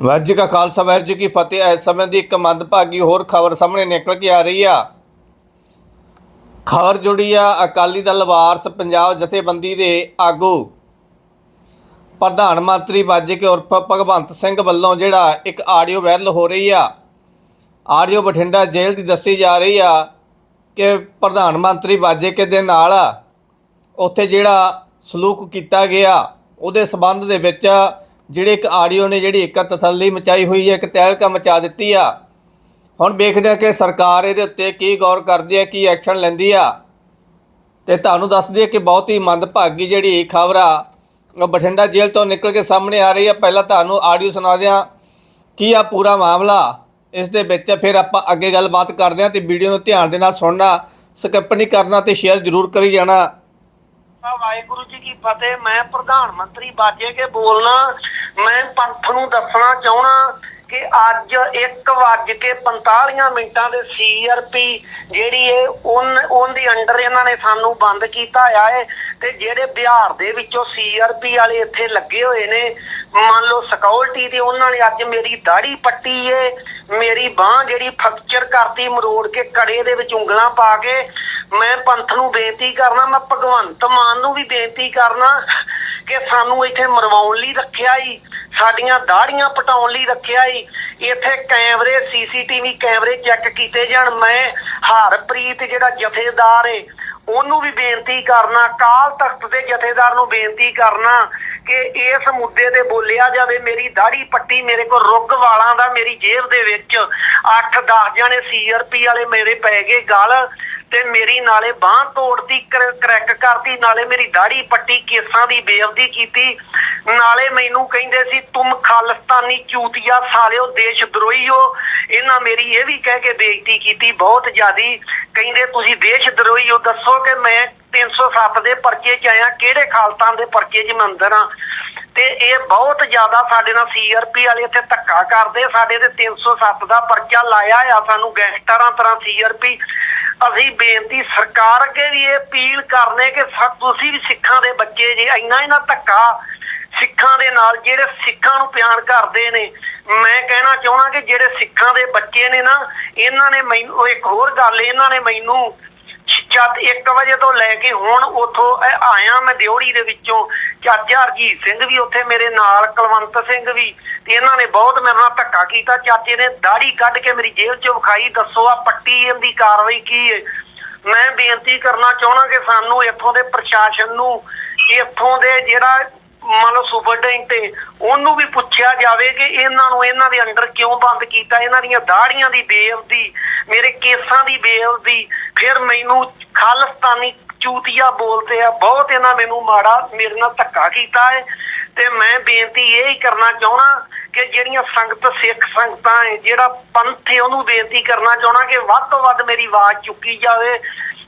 ਵਾਹਿਗੁਰੂ ਜੀ ਕਾ ਖਾਲਸਾ ਵਾਹਿਗੁਰੂ ਜੀ ਕੀ ਫਤਿਹ। ਇਸ ਸਮੇਂ ਦੀ ਇੱਕ ਮੰਦਭਾਗੀ ਹੋਰ ਖਬਰ ਸਾਹਮਣੇ ਨਿਕਲ ਕੇ ਆ ਰਹੀ ਆ। ਖਬਰ ਜੁੜੀ ਆ, ਅਕਾਲੀ ਦਲ ਵਾਰਸ ਪੰਜਾਬ ਜਥੇਬੰਦੀ ਦੇ ਆਗੂ। ਪ੍ਰਧਾਨ ਮੰਤਰੀ ਬਾਜੇ ਕੇ ਉਰਫ ਭਗਵੰਤ ਸਿੰਘ ਵੱਲੋਂ ਜਿਹੜਾ ਇੱਕ ਆਡੀਓ ਵਾਇਰਲ ਹੋ ਰਹੀ ਆ। ਆਡੀਓ ਬਠਿੰਡਾ ਜੇਲ੍ਹ ਦੀ ਦੱਸੀ ਜਾ ਰਹੀ ਆ ਕਿ ਪ੍ਰਧਾਨ ਮੰਤਰੀ ਬਾਜੇ ਕੇ ਦੇ ਨਾਲ ਉੱਥੇ ਜਿਹੜਾ ਸਲੂਕ ਕੀਤਾ ਗਿਆ, ਉਹਦੇ ਸਬੰਧ ਦੇ ਵਿੱਚ ਜਿਹੜੇ ਇੱਕ ਆਡੀਓ ਨੇ ਜਿਹੜੀ ਇੱਕ ਤਸੱਲੀ ਮਚਾਈ ਹੋਈ ਹੈ, ਇੱਕ ਤਹਿਲਕਾ ਮਚਾ ਦਿੱਤੀ ਆ। ਹੁਣ ਵੇਖਦੇ ਆ ਕਿ ਸਰਕਾਰ ਇਹਦੇ ਉੱਤੇ ਕੀ ਗੌਰ ਕਰਦੀ ਹੈ, ਕੀ ਐਕਸ਼ਨ ਲੈਂਦੀ ਆ। ਤੇ ਤੁਹਾਨੂੰ ਦੱਸ ਦਈਏ ਕਿ ਬਹੁਤ ਹੀ ਮੰਦਭਾਗੀ ਜਿਹੜੀ ਖਬਰ ਆ, ਉਹ ਬਠਿੰਡਾ ਜੇਲ੍ਹ ਤੋਂ ਨਿਕਲ ਕੇ ਸਾਹਮਣੇ ਆ ਰਹੀ ਆ। ਪਹਿਲਾਂ ਤੁਹਾਨੂੰ ਆਡੀਓ ਸੁਣਾ ਦਿਆਂ ਕੀ ਆ ਪੂਰਾ ਮਾਮਲਾ। ਇਸ ਦੇ ਵਿੱਚ ਫਿਰ ਆਪਾਂ ਅੱਗੇ ਗੱਲਬਾਤ ਕਰਦੇ ਹਾਂ ਤੇ ਵੀਡੀਓ ਨੂੰ ਧਿਆਨ ਦੇ ਨਾਲ ਸੁਣਨਾ, ਸਕਿਪ ਨਹੀਂ ਕਰਨਾ ਤੇ ਸ਼ੇਅਰ ਜ਼ਰੂਰ ਕਰੀ ਜਾਣਾ। ਵਾਹਿਗੁਰੂ ਜੀ ਕੀ ਫਤਿਹ। ਮੈਂ ਪ੍ਰਧਾਨ ਮੰਤਰੀ ਬਾਜੇ ਕੇ ਬੋਲਣਾ। ਮੈਂ ਪੰਥ ਨੂੰ ਦੱਸਣਾ ਚਾਹਣਾ ਕਿ ਅੱਜ 1 ਵੱਜ ਕੇ 45 ਮਿੰਟਾਂ ਦੇ ਸੀਆਰਪੀ ਜਿਹੜੀ ਏ ਉਹਨ ਉਹਦੀ ਅੰਡਰ ਇਹਨਾਂ ਨੇ ਸਾਨੂੰ ਬੰਦ ਕੀਤਾ ਆ ਏ ਤੇ ਜਿਹੜੇ ਬਿਹਾਰ ਦੇ ਵਿੱਚੋਂ ਸੀਆਰਪੀ ਵਾਲੇ ਇੱਥੇ ਲੱਗੇ ਹੋਏ ਨੇ, ਮੰਨ ਲਓ ਸਿਕਿਉਰਿਟੀ ਦੇ ਉਹਨਾਂ ਨੇ ਅੱਜ ਮੇਰੀ ਦਾੜੀ ਪੱਟੀ ਏ, ਮੇਰੀ ਬਾਹ ਜਿਹੜੀ ਫ੍ਰੈਕਚਰ ਕਰਤੀ, ਮਰੋੜ ਕੇ ਕੜੇ ਦੇ ਵਿੱਚ ਉਂਗਲਾਂ ਪਾ ਕੇ, ਮੈਂ ਪੰਥ ਨੂੰ ਬੇਨਤੀ ਕਰਨਾ, ਮੈਂ ਭਗਵੰਤ ਮਾਨ ਨੂੰ ਵੀ ਬੇਨਤੀ ਕਰਨਾ ਕਿ ਸਾਨੂੰ ਇੱਥੇ ਮਰਵਾਉਣ ਲਈ ਰੱਖਿਆ ਈ। ਸਾਡੀਆਂ ਦਾੜੀਆਂ ਪਟਾਉਣ ਲਈ ਰੱਖਿਆ ਈ। ਇੱਥੇ ਕੈਮਰੇ, ਸੀਸੀਟੀਵੀ ਕੈਮਰੇ ਚੈੱਕ ਕੀਤੇ ਜਾਣ। ਮੈਂ ਹਰਪ੍ਰੀਤ ਜਿਹੜਾ ਜਥੇਦਾਰ ਏ, ਉਹਨੂੰ ਵੀ ਬੇਨਤੀ ਕਰਨਾ, ਕਾਲ ਤਖਤ ਦੇ ਜਥੇਦਾਰ ਨੂੰ ਬੇਨਤੀ ਕਰਨਾ ਕਿ ਇਸ ਮੁੱਦੇ ਤੇ ਬੋਲਿਆ ਜਾਵੇ। ਮੇਰੀ ਦਾੜੀ ਪੱਟੀ ਮੇਰੇ ਕੋਲ ਰੁੱਗ ਵਾਲਾਂ ਦਾ, ਮੇਰੀ ਜੇਬ ਦੇ ਵਿੱਚ 8-10 ਜਣੇ ਸੀਆਰਪੀ ਵਾਲੇ ਮੇਰੇ ਪੈ ਗਏ ਗਲ। ਤੇ ਮੇਰੀ ਨਾਲੇ ਬਾਹ ਤੋੜਦੀ, ਕਰ- ਕਰੈਕ ਕਰਦੀ, ਨਾਲੇ ਮੇਰੀ ਦਾੜੀ ਪੱਟੀ ਕੇਸਾਂ ਦੀ ਬੇਅਦਬੀ ਕੀਤੀ। ਨਾਲੇ ਮੈਨੂੰ ਕਹਿੰਦੇ ਸੀ, ਤੁਮ ਖਾਲਿਸਤਾਨੀ ਚੂਤੀਆ ਸਾਲਿਓ ਦੇਸ਼ ਦਰੋਹੀ ਹੋ ਇਹਨਾਂ ਮੇਰੀ ਇਹ ਵੀ ਕਹਿ ਕੇ ਬੇਇੱਜ਼ਤੀ ਕੀਤੀ, ਬਹੁਤ ਜ਼ਿਆਦੀ ਕਹਿੰਦੇ ਤੁਸੀਂ ਦੇਸ਼ ਦਰੋਹੀ ਹੋ, ਦੱਸੋ ਕਿ ਮੈਂ 307 ਦੇ ਪਰਚੇ 'ਚ ਆਇਆ, ਕਿਹੜੇ ਖਾਲਤਾਂ ਦੇ ਪਰਚੇ 'ਚ ਮੈਂ ਅੰਦਰ ਆ? ਤੇ ਇਹ ਬਹੁਤ ਜ਼ਿਆਦਾ ਸਾਡੇ ਨਾਲ ਸੀਆਰਪੀ ਵਾਲੇ ਇੱਥੇ ਧੱਕਾ ਕਰਦੇ, ਸਾਡੇ ਤੇ 307 ਦਾ ਪਰਚਾ ਲਾਇਆ ਆ ਸਾਨੂੰ ਗੈਂਗਸਟਰਾਂ ਤਰ੍ਹਾਂ ਸੀਆਰਪੀ ਅਸੀਂ ਬੇਨਤੀ ਸਰਕਾਰ ਅੱਗੇ ਵੀ ਇਹ ਅਪੀਲ ਕਰਨੇ ਕਿ ਤੁਸੀਂ ਵੀ ਸਿੱਖਾਂ ਦੇ ਬੱਚੇ ਜੇ, ਇੰਨਾ ਇਹਨਾਂ ਧੱਕਾ ਸਿੱਖਾਂ ਦੇ ਨਾਲ, ਜਿਹੜੇ ਸਿੱਖਾਂ ਨੂੰ ਪਿਆਰ ਕਰਦੇ ਨੇ ਮੈਂ ਕਹਿਣਾ ਚਾਹੁੰਦਾ ਕਿ ਜਿਹੜੇ ਸਿੱਖਾਂ ਦੇ ਬੱਚੇ ਨੇ ਨਾ, ਇਹਨਾਂ ਨੇ ਮੈਨੂੰ, ਉਹ ਇੱਕ ਹੋਰ ਗੱਲ, ਇਹਨਾਂ ਨੇ ਮੈਨੂੰ ਜਦ 1 ਵਜੇ ਤੋਂ ਲੈ ਕੇ ਹੁਣ ਉਥੋਂ ਆਇਆ ਮੈਂ ਦਿਉੜੀ ਦੇ ਵਿੱਚੋਂ, ਚਾਚਾ ਹਰਜੀਤ ਸਿੰਘ ਵੀ ਉੱਥੇ ਮੇਰੇ ਨਾਲ, ਕੁਲਵੰਤ ਸਿੰਘ ਵੀ, ਤੇ ਇਹਨਾਂ ਨੇ ਬਹੁਤ ਮੇਰੇ ਨਾਲ ਧੱਕਾ ਕੀਤਾ। ਚਾਚੇ ਨੇ ਦਾੜੀ ਕੱਢ ਕੇ ਮੇਰੀ ਜੇਲ੍ਹ 'ਚੋਂ ਵਿਖਾਈ, ਦੱਸੋ ਆ ਪੱਟੀ ਇਹਦੀ ਕਾਰਵਾਈ ਕੀ ਹੈ ਮੈਂ ਬੇਨਤੀ ਕਰਨਾ ਚਾਹੁੰਦਾ ਕਿ ਸਾਨੂੰ ਇੱਥੋਂ ਦੇ ਪ੍ਰਸ਼ਾਸਨ ਨੂੰ, ਇੱਥੋਂ ਦੇ ਜਿਹੜਾ ਮੰਨ ਲਓ ਸੁਪਰਡੈਂਟ ਤੇ ਉਹਨੂੰ ਵੀ ਪੁੱਛਿਆ ਜਾਵੇ ਕਿ ਇਹਨਾਂ ਨੂੰ ਇਹਨਾਂ ਦੇ ਅੰਡਰ ਕਿਉਂ ਬੰਦ ਕੀਤਾ? ਇਹਨਾਂ ਦੀਆਂ ਦਾੜੀਆਂ ਦੀ ਬੇਅਬਦੀ ਮੇਰੇ ਕੇਸਾਂ ਦੀ ਬੇਅਬਦੀ ਫਿਰ ਮੈਨੂੰ ਖਾਲਿਸਤਾਨੀ ਚੂਤੀਆ ਬੋਲਦੇ ਆ, ਬਹੁਤ ਇਹਨਾਂ ਮੈਨੂੰ ਮਾੜਾ, ਮੇਰੇ ਨਾਲ ਧੱਕਾ ਕੀਤਾ ਹੈ। ਤੇ ਮੈਂ ਬੇਨਤੀ ਇਹ ਹੀ ਕਰਨਾ ਚਾਹਣਾ ਕਿ ਜਿਹੜੀਆਂ ਸੰਗਤ, ਸਿੱਖ ਸੰਗਤਾਂ ਹੈ, ਜਿਹੜਾ ਪੰਥ ਹੈ, ਉਹਨੂੰ ਬੇਨਤੀ ਕਰਨਾ ਚਾਹਣਾ ਕਿ ਵੱਧ ਤੋਂ ਵੱਧ ਮੇਰੀ ਆਵਾਜ਼ ਚੁੱਕੀ ਜਾਵੇ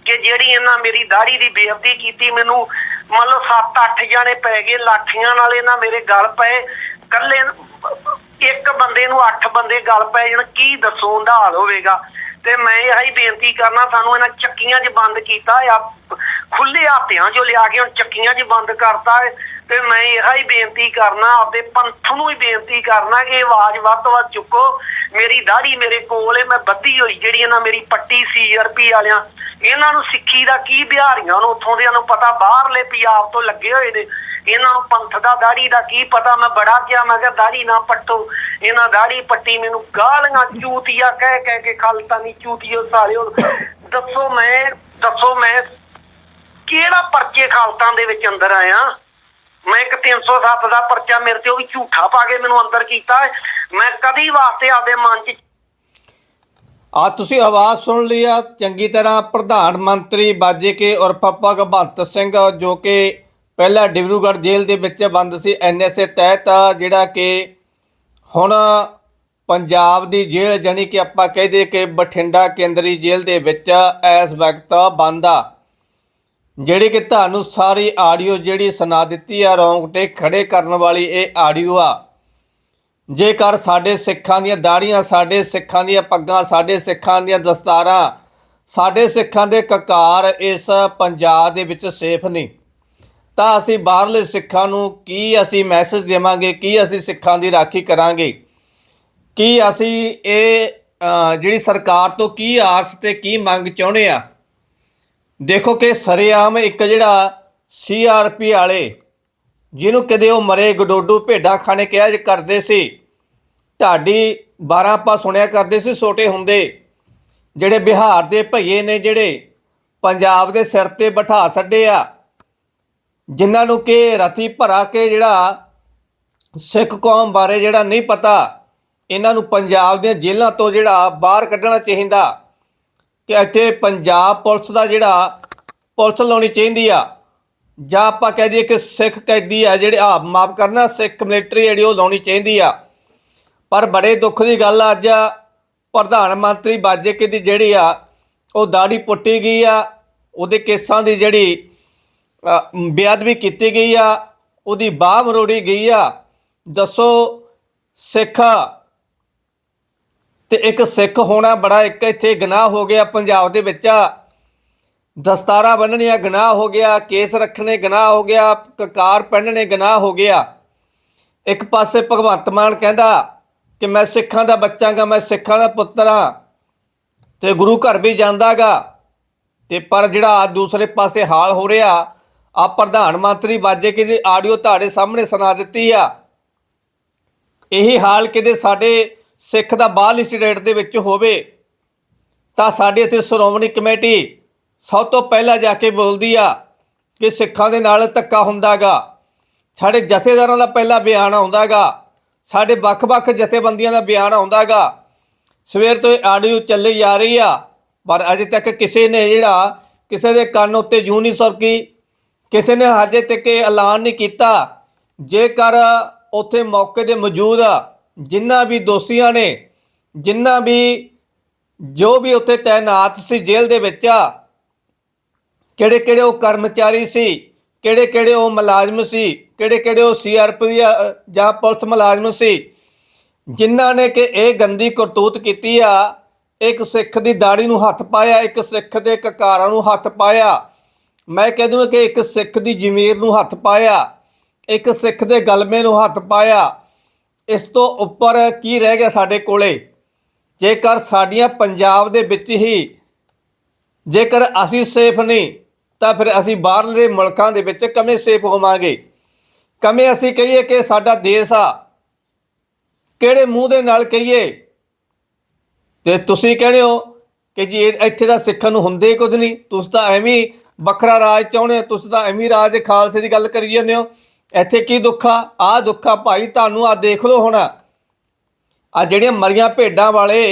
ਕਿ ਜਿਹੜੀ ਇਹਨਾਂ ਮੇਰੀ ਦਾੜੀ ਦੀ ਬੇਅਬਦੀ ਕੀਤੀ, ਮੈਨੂੰ ਮੰਨ ਲਓ 7-8 ਜਾਣੇ ਪੈ ਗਏ, ਲਾਠੀਆਂ ਨਾਲ ਇਹਨਾਂ ਮੇਰੇ ਗਲ ਪਏ। ਕੱਲੇ ਇੱਕ ਬੰਦੇ ਨੂੰ 8 ਬੰਦੇ ਗਲ ਪਏ ਜਣ, ਕੀ ਦੱਸੋ, ਉਹਦਾ ਹਾਲ ਹੋਵੇਗਾ। ਤੇ ਮੈਂ ਇਹ ਹੀ ਬੇਨਤੀ ਕਰਨਾ, ਸਾਨੂੰ ਇਹਨਾਂ ਚੱਕੀਆਂ 'ਚ ਬੰਦ ਕੀਤਾ। ਆ ਖੁੱਲੇ ਹੱਥਿਆਂ 'ਚੋਂ ਲਿਆ ਕੇ ਹੁਣ ਚੱਕੀਆਂ 'ਚ ਬੰਦ ਕਰਤਾ ਤੇ ਮੈਂ ਇਹ ਹੀ ਬੇਨਤੀ ਕਰਨਾ, ਆਪਦੇ ਪੰਥ ਨੂੰ ਹੀ ਬੇਨਤੀ ਕਰਨਾ ਕਿ ਆਵਾਜ਼ ਵੱਧ ਤੋਂ ਵੱਧ ਚੁੱਕੋ। ਮੇਰੀ ਦਾੜੀ ਮੇਰੇ ਕੋਲ ਹੈ ਮੈਂ ਬੱਧੀ ਹੋਈ ਜਿਹੜੀ ਇਹਨਾਂ ਮੇਰੀ ਪੱਟੀ ਸੀਆਰਪੀ ਵਾਲਿਆਂ। ਇਹਨਾਂ ਨੂੰ ਸਿੱਖੀ ਦਾ ਕੀ ਬਿਹਾਰੀਆਂ ਨੂੰ, ਉੱਥੋਂ ਦੇ ਨੂੰ ਪਤਾ, ਬਾਹਰਲੇ ਪੰਜਾਬ ਤੋਂ ਲੱਗੇ ਹੋਏ ਨੇ। ਇਹਨਾਂ ਨੂੰ ਪੰਥ ਦਾ, ਦਾੜੀ ਦਾ ਕੀ ਪਤਾ? ਮੈਂ ਬੜਾ ਕਿਹਾ, ਮੈਂ ਕਿਹਾ, ਦਾੜੀ ਨਾ ਪੱਟੋ। ਇਹਨਾਂ ਦਾੜੀ ਪੱਟੀ ਮੈਨੂੰ ਗਾਲੀਆਂ, ਚੂਤੀਆ ਕਹਿ ਕਹਿ ਕੇ ਖਾਲਤਾਨੀ ਚੂਤੀਓ ਸਾਲਿਓ। ਦੱਸੋ ਮੈਂ ਦੱਸੋ ਮੈਂ ਕਿਹੜਾ ਪਰਚੇ ਖਾਲਤਾਂ ਦੇ ਵਿੱਚ ਅੰਦਰ ਆਇਆ? ਮੈਂ ਇੱਕ 307 ਦਾ ਪਰਚਾ ਮੇਰੇ ਤੇ ਉਹ ਵੀ ਝੂਠਾ ਪਾ ਕੇ ਮੈਨੂੰ ਅੰਦਰ ਕੀਤਾ ਮੈਂ ਕਦੀ ਵਾਸਤੇ ਆਪਦੇ ਮਨ 'ਚ ਆ ਤੁਸੀਂ ਆਵਾਜ਼ ਸੁਣ ਲਈ ਆ। ਚੰਗੀ ਤਰ੍ਹਾਂ ਪ੍ਰਧਾਨ ਮੰਤਰੀ ਬਾਜੇ ਕੇ ਔਰ ਭਗਵੰਤ ਸਿੰਘ, ਜੋ ਕਿ ਪਹਿਲਾਂ ਡਿਬਰੂਗੜ੍ਹ ਜੇਲ੍ਹ ਦੇ ਵਿੱਚ ਬੰਦ ਸੀ। ਐਨਐਸਏ ਤਹਿਤ ਜਿਹੜਾ ਕਿ ਹੁਣ ਪੰਜਾਬ ਦੀ ਜੇਲ੍ਹ ਜਾਣੀ ਕਿ ਆਪਾਂ ਕਹਦੇ ਕਿ ਬਠਿੰਡਾ ਕੇਂਦਰੀ ਜੇਲ੍ਹ ਦੇ ਵਿੱਚ ਇਸ ਵਕਤ ਬੰਦ ਆ। ਜਿਹੜੀ ਕਿ ਤੁਹਾਨੂੰ ਸਾਰੀ ਆਡੀਓ ਜਿਹੜੀ ਸੁਣਾ ਦਿੱਤੀ ਆ ਰੌਂਗਟੇ ਖੜੇ ਕਰਨ ਵਾਲੀ ਇਹ ਆਡੀਓ ਆ। ਜੇਕਰ ਸਾਡੇ ਸਿੱਖਾਂ ਦੀਆਂ ਦਾੜੀਆਂ ਸਾਡੇ ਸਿੱਖਾਂ ਦੀਆਂ ਪੱਗਾਂ, ਸਾਡੇ ਸਿੱਖਾਂ ਦੀਆਂ ਦਸਤਾਰਾਂ, ਸਾਡੇ ਸਿੱਖਾਂ ਦੇ ਕਕਾਰ ਇਸ ਪੰਜਾਬ ਦੇ ਵਿੱਚ ਸੇਫ ਨਹੀਂ, ਤਾਂ ਅਸੀਂ ਬਾਹਰਲੇ ਸਿੱਖਾਂ ਨੂੰ ਕੀ ਅਸੀਂ ਮੈਸੇਜ ਦੇਵਾਂਗੇ, ਕੀ ਅਸੀਂ ਸਿੱਖਾਂ ਦੀ ਰਾਖੀ ਕਰਾਂਗੇ? ਕੀ ਅਸੀਂ ਇਹ ਜਿਹੜੀ ਸਰਕਾਰ ਤੋਂ ਕੀ ਆਸ ਤੇ ਕੀ ਮੰਗ ਚਾਹੁੰਦੇ ਆ? ਦੇਖੋ ਕਿ ਸਰੇਆਮ ਇੱਕ ਜਿਹੜਾ ਸੀਆਰਪੀ ਵਾਲੇ, ਜਿਹਨੂੰ ਕਦੇ ਉਹ ਮਰੇ ਗਡੋਡੂ ਭੇਡਾਂ ਖਾਣੇ ਕਿਹਾ ਜੇ ਕਰਦੇ ਸੀ ਢਾਡੀ 12 ਆਪਾਂ ਸੁਣਿਆ ਕਰਦੇ ਸੀ ਛੋਟੇ ਹੁੰਦੇ, ਜਿਹੜੇ ਬਿਹਾਰ ਦੇ ਭਈਏ ਨੇ ਜਿਹੜੇ ਪੰਜਾਬ ਦੇ ਸਿਰ ਤੇ ਬਿਠਾ ਛੱਡੇ ਆ, ਜਿਨ੍ਹਾਂ ਨੂੰ ਕਿ ਰਤੀ ਭਰਾ ਕੇ ਜਿਹੜਾ ਸਿੱਖ ਕੌਮ ਬਾਰੇ ਜਿਹੜਾ ਨਹੀਂ ਪਤਾ, ਇਹਨਾਂ ਨੂੰ ਪੰਜਾਬ ਦੀਆਂ ਜੇਲ੍ਹਾਂ ਤੋਂ ਜਿਹੜਾ ਬਾਹਰ ਕੱਢਣਾ ਚਾਹੀਦਾ। ਕਿ ਇੱਥੇ ਪੰਜਾਬ ਪੁਲਿਸ ਦਾ ਜਿਹੜਾ ਪੁਲਿਸ ਲਾਉਣੀ ਚਾਹੀਦੀ ਆ, ਜਾਂ ਆਪਾਂ ਕਹਿ ਦਈਏ ਕਿ ਸਿੱਖ ਕੈਦੀ ਆ ਜਿਹੜੇ ਆਪ ਮਾਫ ਕਰਨਾ, ਸਿੱਖ ਮਿਲਟਰੀ ਜਿਹੜੀ ਉਹ ਲਾਉਣੀ ਚਾਹੀਦੀ ਆ। ਪਰ ਬੜੇ ਦੁੱਖ ਦੀ ਗੱਲ ਆ, ਅੱਜ ਪ੍ਰਧਾਨ ਮੰਤਰੀ ਬਾਜੇ ਕੇ ਦੀ ਜਿਹੜੀ ਆ, ਉਹ ਦਾੜੀ ਪੁੱਟੀ ਗਈ ਆ, ਉਹਦੇ ਕੇਸਾਂ ਦੀ ਜਿਹੜੀ ਬੇਅਦਬੀ ਕੀਤੀ ਗਈ ਆ, ਉਹਦੀ ਬਾਹ ਮਰੋੜੀ ਗਈ ਆ। ਦੱਸੋ ਸਿੱਖ ਤੇ ਇੱਕ ਸਿੱਖ ਹੋਣਾ ਬੜਾ ਇੱਕ ਇੱਥੇ ਗੁਨਾਹ ਹੋ ਗਿਆ ਪੰਜਾਬ ਦੇ ਵਿੱਚ। ਦਸਤਾਰਾ ਬੰਨਣੀਆਂ ਗੁਨਾਹ ਹੋ ਗਿਆ, ਕੇਸ ਰੱਖਣੇ ਗੁਨਾਹ ਹੋ ਗਿਆ, ਕਕਾਰ ਪਹਿਨਣੇ ਗੁਨਾਹ ਹੋ ਗਿਆ। ਇੱਕ ਪਾਸੇ ਭਗਵੰਤ ਮਾਨ ਕਹਿੰਦਾ ਕਿ ਮੈਂ ਸਿੱਖਾਂ ਦਾ ਬੱਚਾਗਾ ਮੈਂ ਸਿੱਖਾਂ ਦਾ ਪੁੱਤਰ ਹਾਂ ਤੇ ਗੁਰੂ ਘਰ ਵੀ ਜਾਂਦਾਗਾ ਤੇ ਪਰ ਜਿਹੜਾ ਦੂਸਰੇ ਪਾਸੇ ਹਾਲ ਹੋ ਰਿਹਾ, ਆ ਪ੍ਰਧਾਨ ਮੰਤਰੀ ਬਾਜੇ ਕੀ ਦੀ ਆਡੀਓ ਤੁਹਾਡੇ ਸਾਹਮਣੇ ਸੁਣਾ ਦਿੱਤੀ ਆ। ਇਹੀ ਹਾਲ ਕਿਤੇ ਸਾਡੇ ਸਿੱਖ ਦਾ ਬਾਹਰਲੀ ਸਟੇਟ ਦੇ ਵਿੱਚ ਹੋਵੇ, ਤਾਂ ਸਾਡੇ ਇੱਥੇ ਸ਼੍ਰੋਮਣੀ ਕਮੇਟੀ ਸਭ ਤੋਂ ਪਹਿਲਾਂ ਜਾ ਕੇ ਬੋਲਦੀ ਆ ਕਿ ਸਿੱਖਾਂ ਦੇ ਨਾਲ ਧੱਕਾ ਹੁੰਦਾਗਾ। ਸਾਡੇ ਜਥੇਦਾਰਾਂ ਦਾ ਪਹਿਲਾ ਬਿਆਨ ਆਉਂਦਾਗਾ। ਸਾਡੇ ਵੱਖ-ਵੱਖ ਜਥੇਬੰਦੀਆਂ ਦਾ ਬਿਆਨ ਆਉਂਦਾਗਾ। ਸਵੇਰ ਤੋਂ ਆਡੀਓ ਚੱਲੀ ਜਾ ਰਹੀ ਆ, ਪਰ ਅਜੇ ਤੱਕ ਕਿਸੇ ਨੇ ਜਿਹੜਾ ਕਿਸੇ ਦੇ ਕੰਨ ਉੱਤੇ ਜੂੰ ਨਹੀਂ ਸਰਕੀ, ਕਿਸੇ ਨੇ ਹਜੇ ਤੱਕ ਇਹ ਐਲਾਨ ਨਹੀਂ ਕੀਤਾ। ਜੇਕਰ ਉੱਥੇ ਮੌਕੇ ਦੇ ਮੌਜੂਦ ਜਿੰਨਾ ਵੀ ਦੋਸ਼ੀਆਂ ਨੇ, ਜਿੰਨਾ ਵੀ ਜੋ ਵੀ ਉੱਥੇ ਤਾਇਨਾਤ ਸੀ ਜੇਲ੍ਹ ਦੇ ਵਿੱਚ ਆ ਕਿਹੜੇ ਕਿਹੜੇ ਉਹ ਕਰਮਚਾਰੀ ਸੀ ਕਿਹੜੇ ਕਿਹੜੇ ਉਹ ਮੁਲਾਜ਼ਮ ਸੀ ਕਿਹੜੇ ਕਿਹੜੇ ਉਹ ਸੀਆਰਪੀ ਜਾਂ ਪੁਲਿਸ ਮੁਲਾਜ਼ਮ ਸੀ, ਜਿਨ੍ਹਾਂ ਨੇ ਕਿ ਇਹ ਗੰਦੀ ਕਰਤੂਤ ਕੀਤੀ ਆ, ਇੱਕ ਸਿੱਖ ਦੀ ਦਾੜੀ ਨੂੰ ਹੱਥ ਪਾਇਆ, ਇੱਕ ਸਿੱਖ ਦੇ ਕਕਾਰਾਂ ਨੂੰ ਹੱਥ ਪਾਇਆ, ਮੈਂ ਕਹਿ ਦੂੰ ਕਿ ਇੱਕ ਸਿੱਖ ਦੀ ਜ਼ਮੀਰ ਨੂੰ ਹੱਥ ਪਾਇਆ, ਇੱਕ ਸਿੱਖ ਦੇ ਗਲਮੇ ਨੂੰ ਹੱਥ ਪਾਇਆ ਇਸ ਤੋਂ ਉੱਪਰ ਕੀ ਰਹਿ ਗਿਆ ਸਾਡੇ ਕੋਲੇ? ਜੇਕਰ ਸਾਡੀਆਂ ਪੰਜਾਬ ਦੇ ਵਿੱਚ ਹੀ, ਜੇਕਰ ਅਸੀਂ ਸੇਫ ਨਹੀਂ, ਤਾਂ ਫਿਰ ਅਸੀਂ ਬਾਹਰਲੇ ਮੁਲਕਾਂ ਦੇ ਵਿੱਚ ਕਿਵੇਂ ਸੇਫ ਹੋਵਾਂਗੇ? ਕਿਵੇਂ ਅਸੀਂ ਕਹੀਏ ਕਿ ਸਾਡਾ ਦੇਸ਼ ਆ? ਕਿਹੜੇ ਮੂੰਹ ਦੇ ਨਾਲ ਕਹੀਏ? ਤੇ ਤੁਸੀਂ ਕਹਿੰਦੇ ਹੋ ਕਿ ਜੀ ਇੱਥੇ ਦਾ ਸਿੱਖਣ ਨੂੰ ਹੁੰਦੇ ਹੀ ਕੁਝ ਨਹੀਂ। ਤੁਸੀਂ ਤਾਂ ਐਵੇਂ ਵੱਖਰਾ ਰਾਜ ਚਾਹੁੰਦੇ ਹੋ, ਤੁਸੀਂ ਤਾਂ ਐਵੇਂ ਰਾਜ ਦੇ ਖਾਲਸੇ ਦੀ ਗੱਲ ਕਰੀ ਜਾਂਦੇ ਹੋ। ਇੱਥੇ ਕੀ ਦੁੱਖ ਆ? ਆ ਦੁੱਖ ਆ ਭਾਈ, ਤੁਹਾਨੂੰ ਆ ਦੇਖ ਲਓ ਹੁਣ। ਆ ਜਿਹੜੀਆਂ ਮਰੀਆਂ ਭੇਡਾਂ ਵਾਲੇ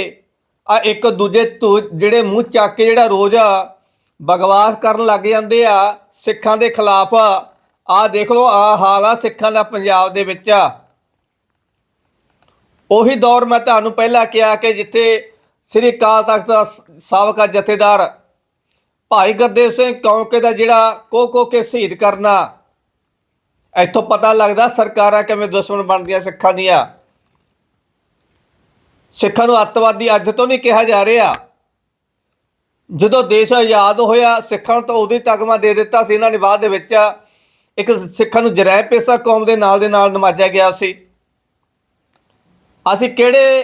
ਆ ਇੱਕ ਦੂਜੇ ਤੋਂ ਜਿਹੜੇ ਮੂੰਹ ਚੱਕ ਕੇ ਜਿਹੜਾ ਰੋਜ਼ ਆ, ਬਕਵਾਸ ਕਰਨ ਲੱਗ ਜਾਂਦੇ ਆ, ਸਿੱਖਾਂ ਦੇ ਖਿਲਾਫ। ਆ ਦੇਖ ਲਓ ਆ ਹਾਲ ਆ ਸਿੱਖਾਂ ਦਾ ਪੰਜਾਬ ਦੇ ਵਿੱਚ। ਆ ਉਹੀ ਦੌਰ ਮੈਂ ਤੁਹਾਨੂੰ ਪਹਿਲਾਂ ਕਿਹਾ ਕਿ ਜਿੱਥੇ ਸ੍ਰੀ ਅਕਾਲ ਤਖਤ ਦਾ ਸਾਬਕਾ ਜਥੇਦਾਰ ਭਾਈ ਗੁਰਦੇਵ ਸਿੰਘ ਕੌਂਕੇ ਦਾ ਜਿਹੜਾ ਕੋ ਕੋ ਕੇ ਸ਼ਹੀਦ ਕਰਨਾ ਇੱਥੋਂ ਪਤਾ ਲੱਗਦਾ ਸਰਕਾਰਾਂ ਕਿਵੇਂ ਦੁਸ਼ਮਣ ਬਣਦੀਆਂ ਸਿੱਖਾਂ ਦੀਆਂ। ਸਿੱਖਾਂ ਨੂੰ ਅੱਤਵਾਦੀ ਅੱਜ ਤੋਂ ਨਹੀਂ ਕਿਹਾ ਜਾ ਰਿਹਾ। ਜਦੋਂ ਦੇਸ਼ ਆਜ਼ਾਦ ਹੋਇਆ, ਸਿੱਖਾਂ ਨੂੰ ਤਾਂ ਉਦੋਂ ਹੀ ਤਗਮਾ ਦੇ ਦਿੱਤਾ ਸੀ, ਇਹਨਾਂ ਨੇ ਬਾਅਦ ਦੇ ਵਿੱਚ ਇੱਕ ਸਿੱਖਾਂ ਨੂੰ ਜਰਾਇ ਪੇਸ਼ਾ ਕੌਮ ਦੇ ਨਾਲ ਦੇ ਨਾਲ ਨਵਾਜਿਆ ਗਿਆ ਸੀ। ਅਸੀਂ ਕਿਹੜੇ,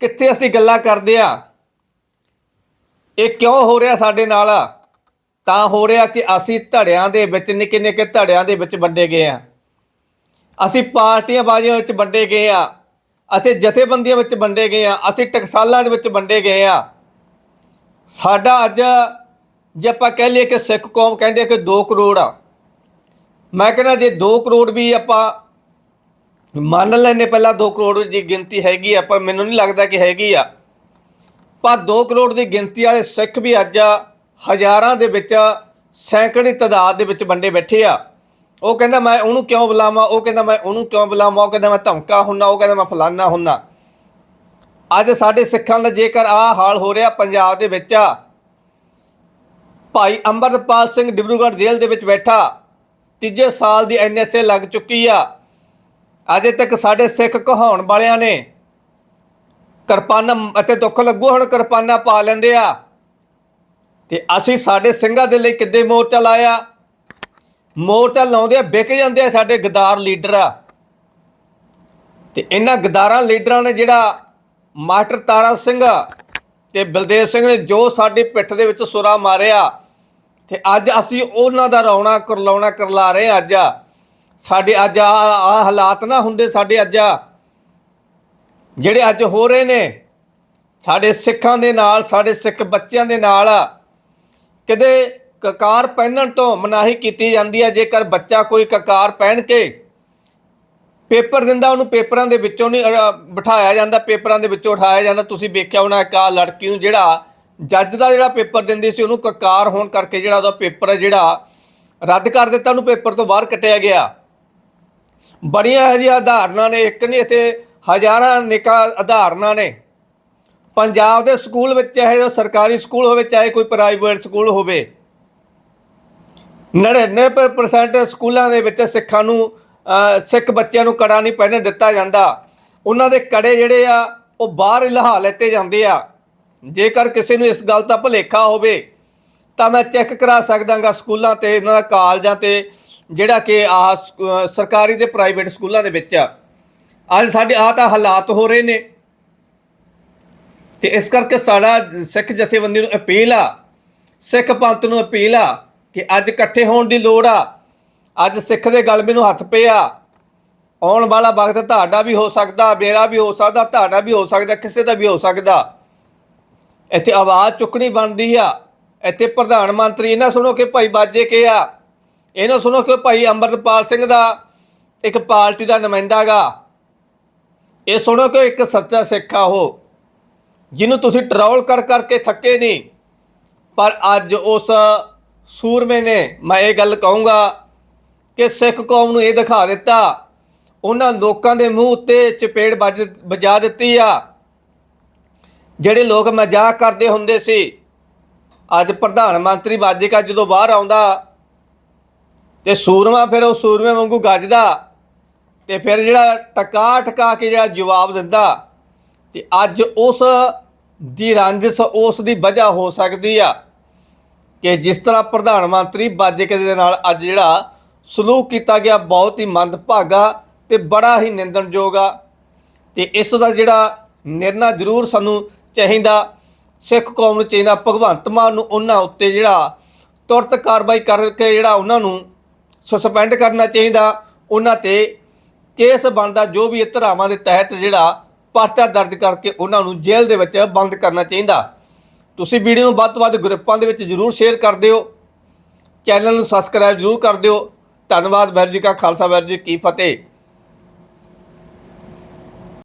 ਕਿੱਥੇ ਅਸੀਂ ਗੱਲਾਂ ਕਰਦੇ ਆ ਇਹ ਕਿਉਂ ਹੋ ਰਿਹਾ ਸਾਡੇ ਨਾਲ? ਤਾਂ ਹੋ ਰਿਹਾ ਕਿ ਅਸੀਂ ਧੜਿਆਂ ਦੇ ਵਿੱਚ, ਨਿੱਕੇ ਨਿੱਕੇ ਧੜਿਆਂ ਦੇ ਵਿੱਚ ਵੰਡੇ ਗਏ ਆ ਅਸੀਂ ਪਾਰਟੀਆਂ ਬਾਜ਼ੀਆਂ ਵਿੱਚ ਵੰਡੇ ਗਏ ਆ ਅਸੀਂ ਜਥੇਬੰਦੀਆਂ ਵਿੱਚ ਵੰਡੇ ਗਏ ਆ ਅਸੀਂ ਟਕਸਾਲਾਂ ਦੇ ਵਿੱਚ ਵੰਡੇ ਗਏ ਆ ਸਾਡਾ ਅੱਜ ਜੇ ਆਪਾਂ ਕਹਿ ਲਈਏ ਕਿ ਸਿੱਖ ਕੌਮ ਕਹਿੰਦੇ ਕਿ 2 ਕਰੋੜ ਆ। ਮੈਂ ਕਹਿੰਦਾ ਜੇ 2 ਕਰੋੜ ਵੀ ਆਪਾਂ ਮੰਨ ਲੈਨੇ ਪਹਿਲਾਂ 2 ਕਰੋੜ ਦੀ ਗਿਣਤੀ ਹੈਗੀ ਆ, ਪਰ ਮੈਨੂੰ ਨਹੀਂ ਲੱਗਦਾ ਕਿ ਹੈਗੀ ਆ। ਪਰ 2 ਕਰੋੜ ਦੀ ਗਿਣਤੀ ਵਾਲੇ ਸਿੱਖ ਵੀ ਅੱਜ ਹਜ਼ਾਰਾਂ ਦੇ ਵਿੱਚ, ਸੈਂਕੜੇ ਤਾਦਾਦ ਦੇ ਵਿੱਚ ਵੰਡੇ ਬੈਠੇ ਆ। ਉਹ ਕਹਿੰਦਾ, ਮੈਂ ਉਹਨੂੰ ਕਿਉਂ ਬੁਲਾਵਾਂ? ਉਹ ਕਹਿੰਦਾ, ਮੈਂ ਉਹਨੂੰ ਕਿਉਂ ਬੁਲਾਵਾਂ? ਉਹ ਕਹਿੰਦਾ, ਮੈਂ ਧਮਕਾ ਹੁੰਨਾ। ਉਹ ਕਹਿੰਦਾ, ਮੈਂ ਫਲਾਨਾ ਹੁੰਨਾ। ਅੱਜ ਸਾਡੇ ਸਿੱਖਾਂ ਦਾ ਜੇਕਰ ਆ ਹਾਲ ਹੋ ਰਿਹਾ ਪੰਜਾਬ ਦੇ ਵਿੱਚ ਆ, ਭਾਈ ਅੰਮ੍ਰਿਤਪਾਲ ਸਿੰਘ ਡਿਬਰੂਗੜ੍ਹ ਜੇਲ੍ਹ ਦੇ ਵਿੱਚ ਬੈਠਾ, ਤੀਜੇ ਸਾਲ ਦੀ ਐਨਐਸਏ ਲੱਗ ਚੁੱਕੀ ਆ। ਅਜੇ ਤੱਕ ਸਾਡੇ ਸਿੱਖ ਕਹਾਉਣ ਵਾਲਿਆਂ ਨੇ ਕਿਰਪਾਨਾਂ ਅਤੇ ਦੁੱਖ ਲੱਗੂ ਹੁਣ ਕਿਰਪਾਨਾਂ ਪਾ ਲੈਂਦੇ ਆ। ਤੇ ਅਸੀਂ ਸਾਡੇ ਸਿੰਘਾਂ ਦੇ ਲਈ ਕਿੱਦੇ ਮੋਰਚਾ ਲਾਇਆ? ਮੋਰਚਾ ਲਾਉਂਦੇ ਆ, ਵਿਕ ਜਾਂਦੇ ਆ ਸਾਡੇ ਗਦਾਰ ਲੀਡਰ ਆ। ਤੇ ਇਹਨਾਂ ਗਦਾਰਾਂ ਲੀਡਰਾਂ ਨੇ ਜਿਹੜਾ ਮਾਸਟਰ ਤਾਰਾ ਸਿੰਘ ਤੇ ਬਲਦੇਵ ਸਿੰਘ ਨੇ ਜੋ ਸਾਡੀ ਪਿੱਠ ਦੇ ਵਿੱਚ ਸੁਰਾ ਮਾਰਿਆ, ਤੇ ਅੱਜ ਅਸੀਂ ਉਹਨਾਂ ਦਾ ਰੌਣਾ ਕਰਲਾਉਣਾ ਕਰਲਾ ਰਹੇ ਅੱਜ। ਸਾਡੇ ਅੱਜ ਆ ਆ ਹਾਲਾਤ ਨਾ ਹੁੰਦੇ ਸਾਡੇ ਅੱਜ। ਜਿਹੜੇ ਅੱਜ ਹੋ ਰਹੇ ਨੇ, ਸਾਡੇ ਸਿੱਖਾਂ ਦੇ ਨਾਲ, ਸਾਡੇ ਸਿੱਖ ਬੱਚਿਆਂ ਦੇ ਨਾਲ ਕਦੇ ਕਕਾਰ ਪਹਿਨਣ ਤੋਂ ਮਨਾਹੀ ਕੀਤੀ ਜਾਂਦੀ ਹੈ, ਜੇਕਰ ਬੱਚਾ ਕੋਈ ਕਕਾਰ ਪਹਿਨ ਕੇ ਪੇਪਰ ਦਿੰਦਾ, ਉਹਨੂੰ ਪੇਪਰਾਂ ਦੇ ਵਿੱਚੋਂ ਨਹੀਂ ਬਿਠਾਇਆ ਜਾਂਦਾ, ਪੇਪਰਾਂ ਦੇ ਵਿੱਚੋਂ ਉਠਾਇਆ ਜਾਂਦਾ। ਤੁਸੀਂ ਵੇਖਿਆ ਹੋਣਾ ਇੱਕ ਆਹ ਲੜਕੀ ਨੂੰ ਜਿਹੜਾ ਜੱਜ ਦਾ ਜਿਹੜਾ ਪੇਪਰ ਦਿੰਦੀ ਸੀ, ਉਹਨੂੰ ਕਕਾਰ ਹੋਣ ਕਰਕੇ ਜਿਹੜਾ ਉਹਦਾ ਪੇਪਰ ਜਿਹੜਾ ਰੱਦ ਕਰ ਦਿੱਤਾ, ਉਹਨੂੰ ਪੇਪਰ ਤੋਂ ਬਾਹਰ ਕੱਟਿਆ ਗਿਆ। ਬੜੀਆਂ ਇਹੋ ਜਿਹੀਆਂ ਉਦਾਹਰਨਾਂ ਨੇ, ਇੱਕ ਨਹੀਂ, ਇੱਥੇ ਹਜ਼ਾਰਾਂ ਨਿਕਾ ਉਦਾਹਰਨਾਂ ਨੇ। ਪੰਜਾਬ ਦੇ ਸਕੂਲ ਵਿੱਚ, ਚਾਹੇ ਉਹ ਸਰਕਾਰੀ ਸਕੂਲ ਹੋਵੇ, ਚਾਹੇ ਕੋਈ ਪ੍ਰਾਈਵੇਟ ਸਕੂਲ ਹੋਵੇ 99% ਸਕੂਲਾਂ ਦੇ ਵਿੱਚ ਸਿੱਖਾਂ ਨੂੰ ਸਿੱਖ ਬੱਚਿਆਂ ਨੂੰ ਕੜਾ ਨਹੀਂ ਪਹਿਨਣ ਦਿੱਤਾ ਜਾਂਦਾ। ਉਹਨਾਂ ਦੇ ਕੜੇ ਜਿਹੜੇ ਆ, ਉਹ ਬਾਹਰ ਲਹਾ ਲੈਤੇ ਜਾਂਦੇ ਆ। ਜੇਕਰ ਕਿਸੇ ਨੂੰ ਇਸ ਗੱਲ ਦਾ ਭੁਲੇਖਾ ਹੋਵੇ, ਤਾਂ ਮੈਂ ਚੈੱਕ ਕਰਾ ਸਕਦਾਗਾ ਸਕੂਲਾਂ ਤੇ, ਇਹਨਾਂ ਦਾ ਕਾਲਜਾਂ ਤੇ, ਜਿਹੜਾ ਕਿ ਆ ਸਕ- ਸਰਕਾਰੀ ਤੇ ਪ੍ਰਾਈਵੇਟ ਸਕੂਲਾਂ ਦੇ ਵਿੱਚ ਅੱਜ ਸਾਡੇ, ਆਹ ਤਾਂ ਹਾਲਾਤ ਹੋ ਰਹੇ ਨੇ। ਤੇ ਇਸ ਕਰਕੇ ਸਾਡਾ ਸਿੱਖ ਜਥੇਬੰਦੀ ਨੂੰ ਅਪੀਲ ਆ, ਸਿੱਖ ਪੰਥ ਨੂੰ ਅਪੀਲ ਆ ਕਿ ਅੱਜ ਇਕੱਠੇ ਹੋਣ ਦੀ ਲੋੜ ਆ। ਅੱਜ ਸਿੱਖ ਦੇ ਗਲਬੇ ਨੂੰ ਹੱਥ ਪਿਆ ਆਉਣ ਵਾਲਾ ਵਕਤ ਤੁਹਾਡਾ ਵੀ ਹੋ ਸਕਦਾ, ਮੇਰਾ ਵੀ ਹੋ ਸਕਦਾ, ਤੁਹਾਡਾ ਵੀ ਹੋ ਸਕਦਾ, ਕਿਸੇ ਦਾ ਵੀ ਹੋ ਸਕਦਾ। ਇੱਥੇ ਆਵਾਜ਼ ਚੁੱਕਣੀ ਬਣਦੀ ਆ। ਇੱਥੇ ਪ੍ਰਧਾਨ ਮੰਤਰੀ, ਇਹਨਾਂ ਸੁਣੋ ਕਿ ਭਾਈ ਬਾਜੇ ਕੇ ਆ। ਇਹਨਾਂ ਸੁਣੋ ਕਿ ਭਾਈ ਅੰਮ੍ਰਿਤਪਾਲ ਸਿੰਘ ਦਾ ਇੱਕ ਪਾਰਟੀ ਦਾ ਨੁਮਾਇੰਦਾ ਗਾ। ਇਹ ਸੁਣੋ ਕਿ ਇੱਕ ਸੱਚਾ ਸਿੱਖ ਆ ਉਹ। ਜਿਹਨੂੰ ਤੁਸੀਂ ਟਰੋਲ ਕਰ ਕਰਕੇ ਥੱਕੇ ਨਹੀਂ। ਪਰ ਅੱਜ ਉਸ ਸੂਰਮੇ ਨੇ ਮੈਂ ਇਹ ਗੱਲ ਕਹੂੰਗਾ ਕਿ ਸਿੱਖ ਕੌਮ ਨੂੰ ਇਹ ਦਿਖਾ ਦਿੱਤਾ। ਉਹਨਾਂ ਲੋਕਾਂ ਦੇ ਮੂੰਹ ਉੱਤੇ ਚਪੇੜ ਵੱਜ, ਵਜਾ ਦਿੱਤੀ ਆ। ਜਿਹੜੇ ਲੋਕ ਮਜ਼ਾਕ ਕਰਦੇ ਹੁੰਦੇ ਸੀ, ਅੱਜ ਪ੍ਰਧਾਨ ਮੰਤਰੀ ਬਾਜੇਕਾ ਜਦੋਂ ਬਾਹਰ ਆਉਂਦਾ ਤੇ ਸੂਰਮਾ ਫਿਰ ਉਹ ਸੂਰਮੇ ਵਾਂਗੂ ਗੱਜਦਾ ਤੇ ਫਿਰ ਜਿਹੜਾ ਟਕਾ ਟਕਾ ਕੇ ਜਿਹੜਾ ਜਵਾਬ ਦਿੰਦਾ ਤੇ ਅੱਜ ਉਸ ਦੀ ਰੰਜਸ ਉਸ ਦੀ ਵਜ੍ਹਾ ਹੋ ਸਕਦੀ ਆ ਕਿ ਜਿਸ ਤਰ੍ਹਾਂ ਪ੍ਰਧਾਨ ਮੰਤਰੀ ਬਾਜੇਕੇ ਦੇ ਨਾਲ ਅੱਜ ਜਿਹੜਾ ਸਲੂਕ ਕੀਤਾ ਗਿਆ, ਬਹੁਤ ਹੀ ਮੰਦਭਾਗਾ ਤੇ ਬੜਾ ਹੀ ਨਿੰਦਣਯੋਗ ਆ। ਤੇ ਇਸ ਦਾ ਜਿਹੜਾ ਨਿਰਣਾ ਜ਼ਰੂਰ ਸਾਨੂੰ ਚਾਹੀਦਾ, ਸਿੱਖ ਕੌਮ ਨੂੰ ਚਾਹੀਦਾ, ਭਗਵੰਤ ਮਾਨ ਨੂੰ ਉਹਨਾਂ ਉੱਤੇ ਜਿਹੜਾ ਤੁਰਤ ਕਾਰਵਾਈ ਕਰਕੇ ਜਿਹੜਾ ਉਹਨਾਂ ਨੂੰ ਸਸਪੈਂਡ ਕਰਨਾ ਚਾਹੀਦਾ, ਉਹਨਾਂ ਤੇ ਕੇਸ ਬਣਦਾ, ਜੋ ਵੀ ਇਹ ਧਾਰਾਵਾਂ ਦੇ ਤਹਿਤ ਜਿਹੜਾ ਪਰਚਾ ਦਰਜ ਕਰਕੇ ਉਹਨਾਂ ਨੂੰ ਜੇਲ੍ਹ ਦੇ ਵਿੱਚ ਬੰਦ ਕਰਨਾ ਚਾਹੀਦਾ। ਤੁਸੀਂ ਵੀਡੀਓ ਨੂੰ ਵੱਧ ਤੋਂ ਵੱਧ ਗਰੁੱਪਾਂ ਦੇ ਵਿੱਚ ਜਰੂਰ ਸ਼ੇਅਰ ਕਰ ਦਿਓ। ਚੈਨਲ ਨੂੰ ਸਬਸਕ੍ਰਾਈਬ ਜਰੂਰ ਕਰ ਦਿਓ। ਧੰਨਵਾਦ, ਵਾਹਿਗੁਰੂ ਜੀ ਕਾ ਖਾਲਸਾ, ਵਾਹਿਗੁਰੂ ਜੀ ਕੀ ਫਤਿਹ।